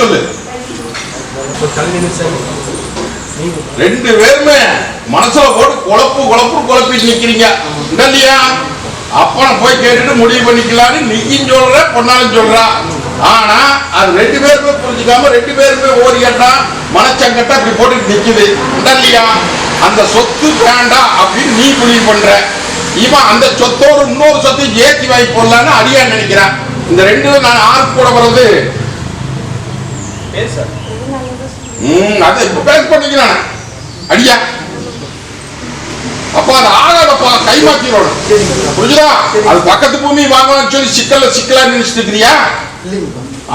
சொல்லு. ரெண்டு பேருமே மனசுல போட்டு குழப்பு குழப்பு குழப்பிட்டு நிக்கிறீங்க. இல்லையா? அப்பறம் போய் கேட்டுட்டு முடிவு பண்ணிக்கலாம்னு நீயும் சொல்ற பொண்ணாலும் சொல்றா. ஆனா அது ரெண்டு பேருமே புரிஞ்சுக்காம ரெண்டு பேருமே ஓடிக்கட்டா மனச்சங்கட்டா இப்படி போட்டுட்டு நிக்குது. இல்லையா? அந்த சொத்து வேண்டாம் அப்படின்னு நீ முடிவு பண்ற. இவன் அந்த சொத்தோடு இன்னொரு சொத்து ஏற்றி வாங்கி போடலான்னு அடியா நினைக்கிறான். இந்த ரெண்டு நான் ஆறு கூட வர்றது ம் அதை இப்ப அடியா. அப்ப அது ஆகாதப்பா கை மாத்திரோம் புரிஞ்சுதா? அது பக்கத்து பூமி வாங்கலாம்னு சொல்லி சிக்கல்ல சிக்கலா நினைச்சிட்டு இருக்கிறியா?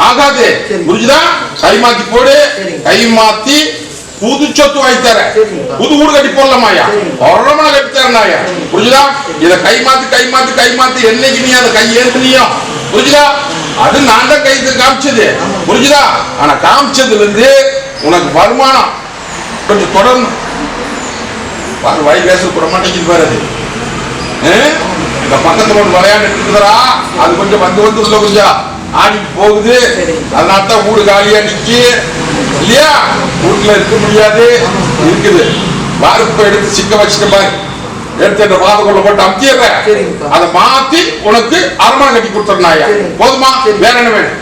ஆகாது. புரிஞ்சுதா? கை மாத்தி போடு. கை மாத்தி புது சொத்து வாங்கி புது வீடு கட்டி போடலாமாயா உரமா கட்டி தரனாயா புரிஞ்சுதா? இத கை மாத்தி கை மாத்தி கை மாத்தி என்னைக்கு நீ அதை கை ஏத்துனியோ? புரிஞ்சுதா? அது நான் தான் கை காமிச்சது. புரிஞ்சுதா? ஆனா காமிச்சதுல இருந்து உனக்கு வருமானம் கொஞ்சம் தொடர்ந்து பாரு வாய் பேச கூட மாட்டேங்குது பாரு அது? இந்த பக்கத்துல ஒரு விளையாண்டு இருக்குதுடா. அது கொஞ்சம் வந்து வந்து உள்ள கொஞ்சம் ஆடிட்டு போகுது. அதனால தான் வீடு காலியா நிக்கி இல்லையா? வீட்டுல இருக்க முடியாது. இருக்குது. வாருப்ப எடுத்து சிக்க வச்சுட்டு பாரு. எடுத்து வாதக்குள்ள போட்டு அமுத்திடுறேன். அதை மாத்தி உனக்கு அரமணை கட்டி கொடுத்துருந்தாயா. போதுமா? வேற என்ன வேணும்?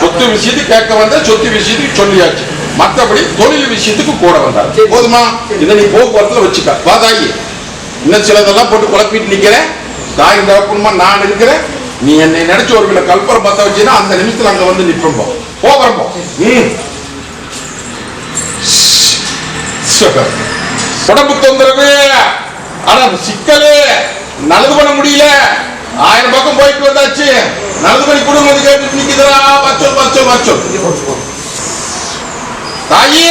சொத்து விஷயத்துக்கு கேட்க வந்த சொத்து விஷயத்துக்கு சொல்லியாச்சு. மத்தபடி தொழில் விஷயத்துக்கு கூட வந்தார். போதுமா. இதை நீ போக்குவரத்துல வச்சுக்க. வா தாயி. இன்னும் சிலதெல்லாம் போட்டு குழப்பிட்டு நிக்கிறேன் தாய் தகப்பனுமா? நான் இருக்கிறேன். நீ என்னை நினைச்சு ஒரு கிலோ கல்பரம் பத்த வச்சுன்னா அந்த நிமிஷத்துல அங்க வந்து நிற்போம் போ. போ வரப்போ ம். உடம்பு தொந்தரவு. ஆனா சிக்கலு நல்லது பண்ண முடியல. ஆயிரம் பக்கம் போயிட்டு வந்தாச்சு. நல்லது பண்ணி குடும்பம் கேட்டு நிக்குதுடா. வச்சோம் வச்சோம் வச்சோம் தாயே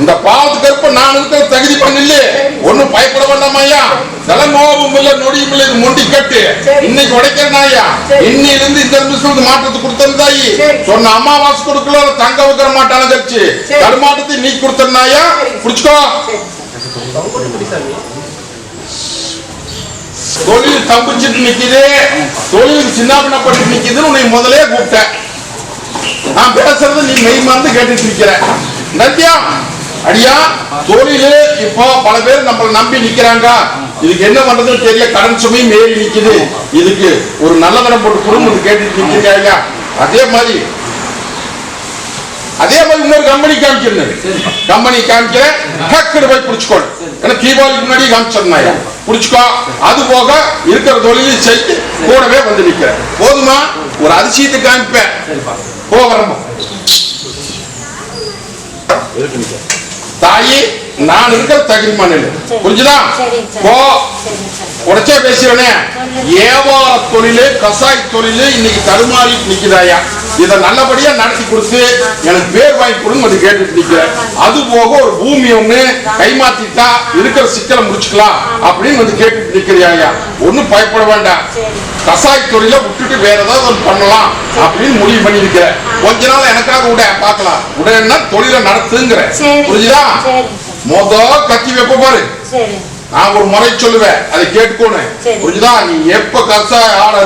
இந்த பாவத்துக்கு இருப்ப நான் இருக்கிற தகுதி பண்ணல ஒண்ணும் பயப்பட வேண்டாம் ஐயா? தலைமோபம் இல்ல நொடியும் இல்ல இது மொண்டி கட்டு. இன்னைக்கு உடைக்கிறேன் ஐயா. இன்னையில இருந்து இந்த நிமிஷம் மாற்றத்தை கொடுத்தது தாயி. சரி. சொன்ன அம்மாவாசை கொடுக்கல தங்க வைக்கிற மாட்டான கட்சி. தடுமாட்டத்தை நீ கொடுத்தனாயா சரி. புடிச்சுக்கோ. தொழில் தம்பிச்சிட்டு நிக்குது தொழிலுக்கு சின்ன பண்ணப்பட்டு நிக்குதுன்னு உன்னை முதலே கூப்பிட்டேன். நான் பேசுறது நீ மெய் மறந்து கேட்டுட்டு இருக்கிற. நத்தியா அடியா தொழிலு இப்போ பல பேர் நம்மள நம்பி நிக்கிறாங்க. இதுக்கு என்ன பண்றதுன்னு தெரியல. கடன் சுமையும் மேறி நிக்குது. இதுக்கு ஒரு நல்ல தரம் போட்டு குடும்பம் கேட்டுட்டு நிக்கிறீங்க ஐயா அதே மாதிரி அதே மாதிரி இன்னொரு கம்பெனி காமிக்கிறேன் கம்பெனி காமிக்கிறேன். டக்குனு போய் பிடிச்சுக்கோணும் ஏன்னா தீபாவளிக்கு முன்னாடி காமிச்சிருந்தாயா பிடிச்சுக்கோ. அது போக இருக்கிற தொழிலை செய்து கூடவே வந்து நிக்கிறேன். போதுமா? ஒரு அதிசயத்தை காமிப்பேன். போ வரம்போ. தாயி நான் இருக்கிற தகுதிமான புரிஞ்சுதா? சரி, சரி. போ. உடச்சே பேசுறேனே வியாபார தொழிலு கசாய் தொழிலு இன்னைக்கு தடுமாறி நிக்குதாயா? இதை நல்லபடியா நடத்தி கொடுத்து எனக்கு பேர் வாங்கி கொடுங்க அது கேட்டுட்டு நிக்கிறேன். அது போக ஒரு பூமி ஒண்ணு கைமாத்திட்டா இருக்கிற சிக்கலை முடிச்சுக்கலாம் அப்படின்னு வந்து கேட்டுட்டு நிக்கிறியாயா? ஒண்ணும் பயப்பட வேண்டாம். கசாய் தொழிலை விட்டுட்டு வேற ஏதாவது பண்ணலாம் அப்படின்னு முடிவு பண்ணிருக்கிறேன் கொஞ்ச நாள் எனக்காக விட பார்க்கலாம். உடனே தொழிலை நடத்துங்கிற. புரிஞ்சுதா? மொத கத்தி வைப்ப பாரு நான் ஒரு முறை சொல்லுவேன் அதை கேட்டுக்கோணும். புரிஞ்சுதா நீ எப்ப கசாய ஆட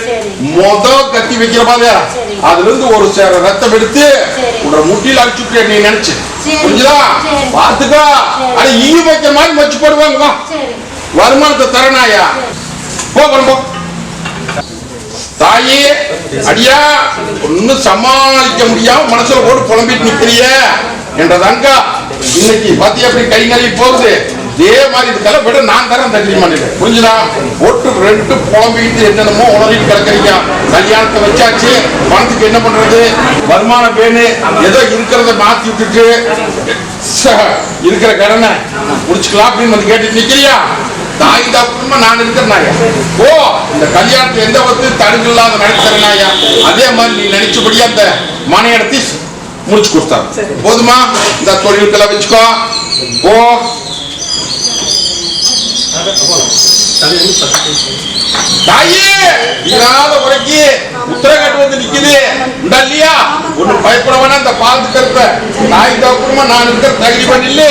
சரி. மொத கத்தி வைக்கிற மாதிரி. அதுல இருந்து ஒரு சேர ரத்தம் எடுத்து. உன்னோட முட்டியில அடிச்சுட்டு நீ நினைச்சு. புரிஞ்சுதா. பாத்துக்கோ. அது ஈ வைக்கிற மாதிரி வச்சு போடுவாங்க வருமானத்தை தரணாயா போ தாயே அடியா ஒன்னும் சமாளிக்க முடியாம மனசுல போட்டு புலம்பிட்டு நிக்கிறிய? என்றதங்க இன்னைக்கு பாத்தியா அப்படி கை நழுவி போகுது. இதே மாதிரி இதுக்கெல்லாம் விட நான் தரேன் தகுதி மாநில புரிஞ்சுதா? ஒட்டு ரெண்டு புலம்பிக்கிட்டு என்னென்னமோ உணர்விட்டு கிடக்குறீங்க. கல்யாணத்தை வச்சாச்சு. பணத்துக்கு என்ன பண்றது? வருமானம் வேணும் ஏதோ இருக்கிறத மாத்தி விட்டுட்டு இருக்கிற கடனை முடிச்சுக்கலாம் அப்படின்னு வந்து கேட்டுட்டு நிக்கிறியா? தாய் தாப்புமா நான் இருக்கிற நாயா? ஓ இந்த கல்யாணத்தை எந்த வந்து தடுக்கு இல்லாத நடத்துற நாயா? அதே மாதிரி நீ நினைச்சபடி அந்த மனை இடத்தி முடிச்சு கொடுத்தாரு போதுமா? இந்த தொழிலுக்கெல்லாம் வச்சுக்கோ. ஓ தாயே இல்லாத உரைக்கு உத்தரகாண்ட் வந்து நிக்குது. உண்டா இல்லையா? ஒண்ணு பயப்பட வேணாம் இந்த பால் கருப்ப தாய் தகப்பமா நான் இருக்கிற தகுதி பண்ணில்ல.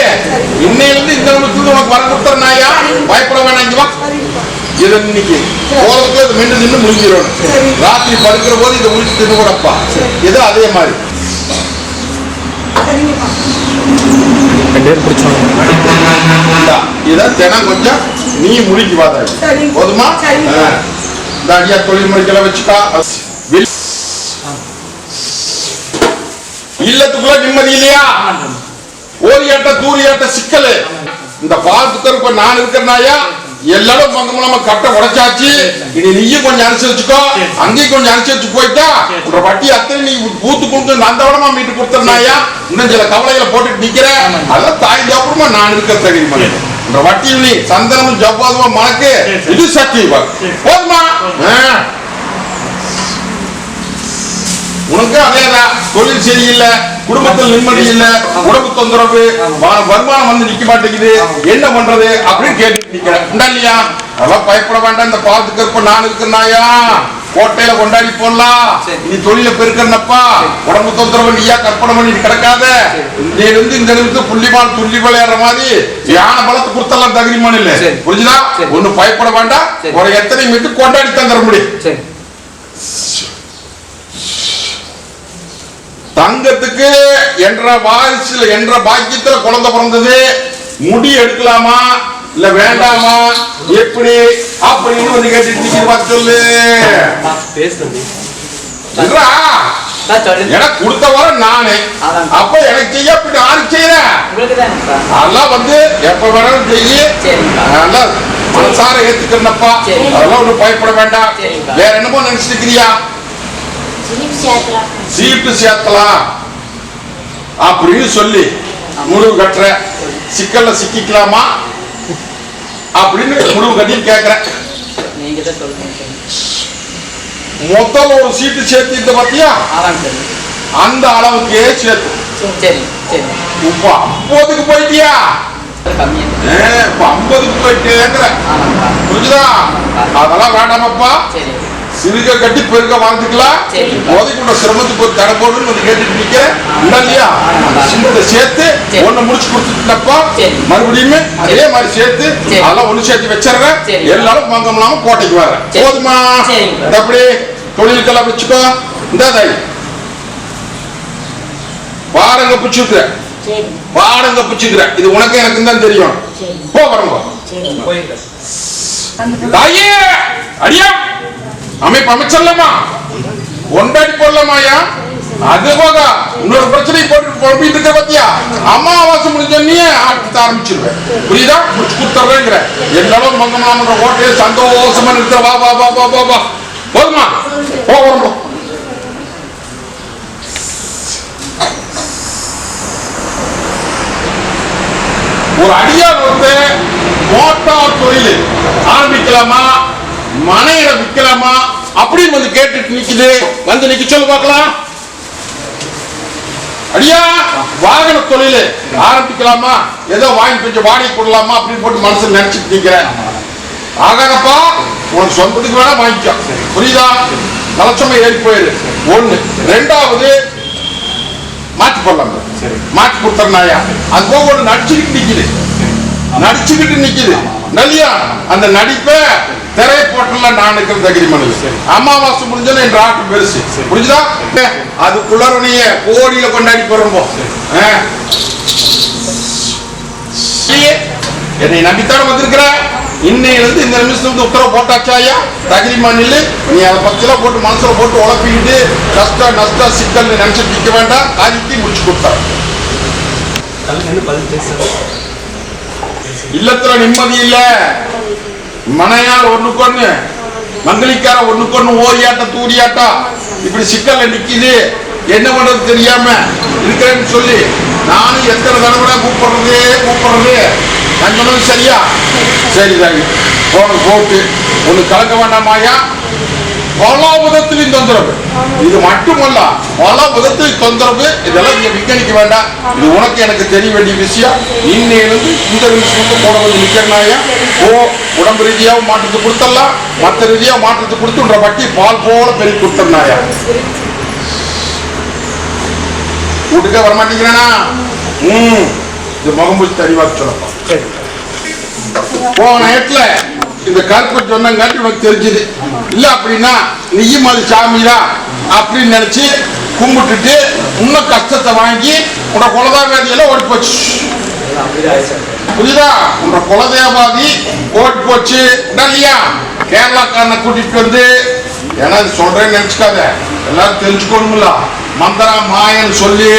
இன்னையில இருந்து இந்த நிமிஷத்துல உனக்கு வர கொடுத்துற நாயா? பயப்பட வேணாம் இங்க வா. இதை இன்னைக்கு போறதுக்குள்ள இது மீண்டும் நின்று முடிஞ்சிடணும். ராத்திரி படுக்கிற போது இதை முடிச்சு தின்னு கூடப்பா இது அதே மாதிரி? ரெண்டு பேரும் பிடிச்சோம் இந்தா, இதை தினம் கொஞ்சம் நீ முடிக்கு சரிங்க. போதுமா. இந்த ஐயா தொழில் முறைக்கெல்லாம் வச்சுக்கா. இல்லத்துக்குள்ள நிம்மதி இல்லையா? ஓரியாட்ட தூரியாட்ட சிக்கல். இந்த பாலத்துக்கு இப்ப நான் இருக்கிறனாயா எல்லாரும் பங்கு மூலமா கட்ட உடைச்சாச்சு. இனி நீயும் கொஞ்சம் அனுசரிச்சுக்கோ அங்கேயும் கொஞ்சம் அனுசரிச்சு போயிட்டா உன்ற வட்டி அத்தனை நீ பூத்து கொடுத்து நந்தவனமா மீட்டு கொடுத்தனாயா இன்னும் சில கவலைகளை போட்டுட்டு நிக்கிற. அதான் தாய் ஜாப்புறமா நான் இருக்க தகுதி இந்த வட்டி நீ சந்தனமும் ஜவ்வாதுமா மனக்கு இது சக்தி போதுமா? உனக்கு அதேதான் தொழில் சரியில்லை குடும்பத்தில் நிம்மதி இல்ல உடம்பு தொந்தரவு வருமானம் வந்து நிக்க மாட்டேங்குது. என்ன பண்றது அப்படின்னு கேட்டு இல்லையா அதெல்லாம் பயப்பட வேண்டாம். இந்த பாலத்துக்கு இருப்ப நான் இருக்கிறனாயா கோட்டையில கொண்டாடி போடலாம் நீ தொழில பெருக்கிறனப்பா உடம்பு தொந்தரவு நீயா கற்பனை பண்ணி கிடக்காத. இன்னையில இருந்து இந்த புள்ளிமால் துள்ளி விளையாடுற மாதிரி யானை பலத்தை கொடுத்தலாம் தகுதிமான இல்ல. புரிஞ்சுதா. ஒண்ணு பயப்பட வேண்டாம். ஒரு எத்தனை மீட்டு கொண்டாடி தந்துட முடியும். தங்கத்துக்கு என்ற வாரிசுல என்ற பாக்கியத்துல குழந்தை பிறந்தது. முடி எடுக்கலாமா? இல்ல வேண்டாமா? எப்படி? அப்படின்னு வந்து நிக்கிது பார்த்து சொல்லு. நான் எனக்கு கொடுத்த வர நானு. அப்ப எனக்கு செய்ய அப்படி யாருக்கு செய்யற உங்களுக்கு தான் அதெல்லாம் வந்து எப்ப வேணாலும் செய்யி. அதெல்லாம் மனசார ஏத்துக்கிறனப்பா. சரி. அதெல்லாம் ஒண்ணும் பயப்பட வேண்டாம். வேற என்னமோ நினைச்சிட்டு இருக்கிறியா சீட்டு சேர்த்தலாம் அப்படின்னு சொல்லி முடிவு கட்டுற சிக்கல்ல சிக்கிக்கலாமா? அப்படின்னு முடிவு கட்டி சொல்லுங்க முதல்ல ஒரு சீட்டு சேர்த்து பாத்தியா? ஆமாங்க சரி அந்த அளவுக்கே சேர்த்து. சரி சரி இப்ப ஐம்பதுக்கு போயிட்டியா? ஐம்பதுக்கு போயிட்டேங்கிற. புரிஞ்சுதா? அதெல்லாம் வேண்டாமப்பா. சரி. சிறுக கட்டி பெருக வாழ்ந்துக்கலாம். சரி. போதைக்குள்ள சிரமத்துக்கு ஒரு தடை போடுன்னு வந்து கேட்டுட்டு நிக்கிறேன். இல்ல இல்லையா? ஆமாம். சின்னதை சேர்த்து சரி. ஒண்ணு முடிச்சு கொடுத்துட்டப்பா. மறுபடியும் அதே மாதிரி சேர்த்து சரி. அதெல்லாம் ஒண்ணு சேர்த்து வச்சிடுறேன். எல்லாரும் பங்கம் இல்லாம கோட்டைக்கு வரேன். போதுமா? அப்படி தொழிலுக்கெல்லாம் வச்சுக்கோ. இந்த தாய். பாருங்க பிடிச்சிருக்கிற சரி. பாருங்க பிடிச்சிருக்கிற இது உனக்கு எனக்கு தான் தெரியும். போ வரங்க தாயே! அடியா! அமைப்பு அமைச்சிடலாமா கொண்டாடி போடலாமாயா அது போக இன்னொரு பிரச்சனை போட்டு குழப்பிட்டு இருக்க பத்தியா? அமாவாசை முடிஞ்சோடனே ஆட்டத்தை ஆரம்பிச்சிருவேன். புரியுதா? முடிச்சு கொடுத்துறேங்கிற. எல்லாரும் மங்கமாமன்ற ஓட்டையை சந்தோஷமா நிறுத்த வா வா வா வா வா வா. போதுமா? போ ஒரு அடியார் வந்து மோட்டார் தொழில் ஆரம்பிக்கலாமா? மனையில விற்கலாமா அப்படின்னு வந்து கேட்டுட்டு நிக்குது. வந்து நிக்க சொல்லு பார்க்கலாம். அடியா வாகன தொழில் ஆரம்பிக்கலாமா? ஏதோ வாங்கி கொஞ்சம் வாடகை போடலாமா அப்படின்னு போட்டு மனசு நினைச்சிட்டு நிக்கிறேன். ஆகாதப்பா உனக்கு சொந்தத்துக்கு வேணா வாங்கிக்கோ புரியுதா? நலச்சமை ஏறி போயிரு. ஒண்ணு. ரெண்டாவது மாற்றி போடலாம். மாற்றி கொடுத்தா அது போக ஒண்ணு நடிச்சுக்கிட்டு நிக்குது. நடிச்சுக்கிட்டு நிக்குது. நல்லியா அந்த நடிப்பை திரை போட்டல நான் இருக்கிற தகிரி மனு அமாவாசை முடிஞ்சோன்னு என் ஆட்டம் பெருசு. புரிஞ்சுதா? அதுக்குள்ளார நீ கோடியில கொண்டாடி போறோம் என்னை நம்பித்தான வந்திருக்கிற? இன்னையில இருந்து இந்த நிமிஷத்துல இருந்து உத்தரவு போட்டாச்சா ஐயா? தகிரி மண்ணில் நீ அதை பத்திலாம் போட்டு மனசுல போட்டு உழப்பிக்கிட்டு கஷ்டம் நஷ்டம் சிக்கல் நினைச்சிட்டு நிக்க வேண்டாம். காரியத்தையும் முடிச்சு கொடுத்தா. இல்லத்துல நிம்மதி இல்ல. மனையால் ஒண்ணுக்கொண்ணு மங்களிக்கார ஒண்ணுக்கொண்ணு ஓரியாட்டம் தூரியாட்டம். இப்படி சிக்கல்ல நிக்குது. என்ன பண்றது தெரியாம இருக்கிறேன்னு சொல்லி நானும் எத்தனை தடவை கூப்பிடுறது கூப்பிடுறது. நான் சொன்னது சரியா? சரி தாய் போன போட்டு. ஒண்ணு கலக்க வேண்டாமாயா பல விதத்திலும் தொந்தரவு. இது மட்டுமல்ல பல விதத்தில் தொந்தரவு இதெல்லாம் இங்க விக்கணிக்க வேண்டாம். இது உனக்கு எனக்கு தெரிய வேண்டிய விஷயம். இன்னிலிருந்து இந்த விஷயத்துக்கு போன வந்து நிக்கிறனாயா ஓ உடம்பு ரீதியாக மாற்றத்தை கொடுத்தலாம் மற்ற ரீதியாக மாற்றத்தை கொடுத்துன்ற பட்டி பால் போல பெருக்கி கொடுத்துருந்தாயா வீட்டுக்கே வரமாட்டேங்கிறானா ம். இது முகம்பூச்சி தெளிவாக சொல்லப்பா போன இடத்துல இந்த கார்பரேட் சொன்னங்காட்டி உனக்கு தெரிஞ்சது. இல்லை அப்படின்னா நீயும் அது சாமியா அப்படின்னு நினச்சி கும்பிட்டுட்டு இன்னும் கஷ்டத்தை வாங்கி உன்னோட குலதாபாதியில ஓடி போச்சு. புரியுதா? உன்னோட குலதேவாதி ஓடி போச்சு. இல்லையா கேரளாக்காரனை கூட்டிட்டு வந்து ஏன்னா அது சொல்றேன்னு நினச்சிக்காத. எல்லாரும் தெரிஞ்சுக்கணும்ல. மந்திரா மாயன்னு சொல்லி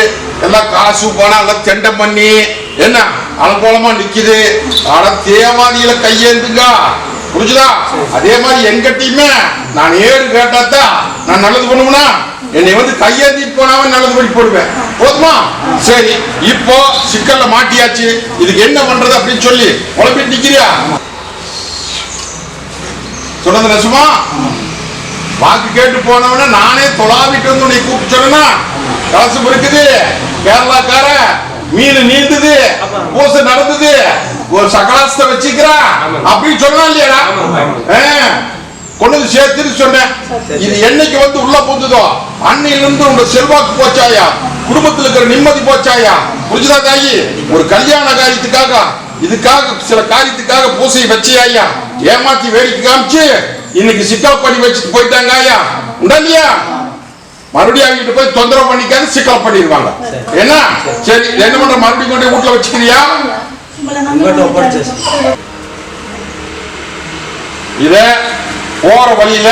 எல்லாம் காசு பணம் எல்லாம் தெண்டம் பண்ணி என்ன? அலங்கோலமா நிக்குது. ஆனா தேவாதியில கையேந்துங்க. புரிஞ்சுதா? அதே மாதிரி எங்கிட்டயுமே நான் ஏறு கேட்டா தான் நான் நல்லது பண்ணுவேனா? என்னை வந்து கையேந்தி போனாவே நல்லது பண்ணி போடுவேன். போதுமா? சரி இப்போ சிக்கல்ல மாட்டியாச்சு. இதுக்கு என்ன பண்றது அப்படின்னு சொல்லி குழம்பிட்டு நிக்கிறியா? சொன்னது நசுமா வாக்கு கேட்டு போனவன நானே தொலாவிட்டு வந்து உன்னை கூப்பிட்டு சொன்னா கலசம் இருக்குது. கேரளாக்கார மீன் நீந்தது. பூசை நடந்தது. ஒரு சகலாசத்தை வச்சுக்கிறா? அப்படின்னு சொன்னா இல்லையாடா? ஆ, கொண்டு சேர்த்துன்னு சொன்னேன். இது என்னைக்கு வந்து உள்ள போந்ததோ அன்னையிலிருந்து உங்க செல்வாக்கு போச்சாயா? குடும்பத்துல இருக்கிற நிம்மதி போச்சாயா? புரிஞ்சுதா தாயி? ஒரு கல்யாண காரியத்துக்காக இதுக்காக சில காரியத்துக்காக பூசையை வச்சியாயா? ஏமாத்தி வேடிக்கை காமிச்சு இன்னைக்கு சிக்கல் பண்ணி வச்சுட்டு போயிட்டாங்க ஐயா உண்டா இல்லையா? மறுபடியும் அவங்க போய் தொந்தரவு பண்ணிக்காது சிக்கல் பண்ணிடுவாங்க. என்ன? சரி என்ன பண்ற? மறுபடியும் கொண்டு வீட்டுல வச்சுக்கிறியா? இத போற வழியில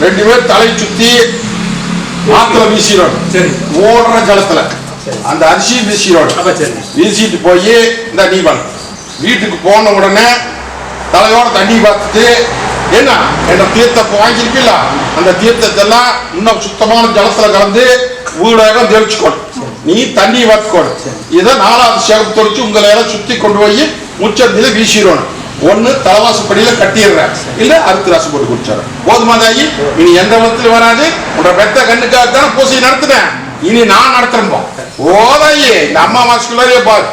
ரெண்டு பேர் தலை சுத்தி ஆத்துல வீசிடணும். சரி. ஓடுற ஜலத்துல. அந்த அரிசி வீசிடணும். அப்ப சரி. வீசிட்டு போய் இந்த நீ பண்ணு வீட்டுக்கு போன உடனே தலையோட தண்ணி பார்த்துட்டு என்ன? என்ன தீர்த்தத்தை வாங்கியிருக்கல அந்த தீர்த்தத்தை எல்லாம் இன்னும் சுத்தமான ஜலத்துல கலந்து வீடாக தெளிச்சுக்கணும். நீ தண்ணி பார்த்துக்கணும் இதை நாலாவது சேகம் தொழிச்சு உங்களை எல்லாம் சுத்தி கொண்டு போய் முச்சந்தில வீசிடணும் ஒண்ணு தலைவாசப்படியில கட்டிடுறேன். இல்ல அறுத்து ராசு போட்டு குடிச்சிடறேன். போதுமா தாயி? இனி எந்த விதத்துல வராது. உன்னோட பெத்த கண்ணுக்காக தான் பூசி நடத்துனேன். இனி நான் நடத்துறேன் போதாயி இந்த அம்மா மாசுக்குள்ளாரியே பாரு.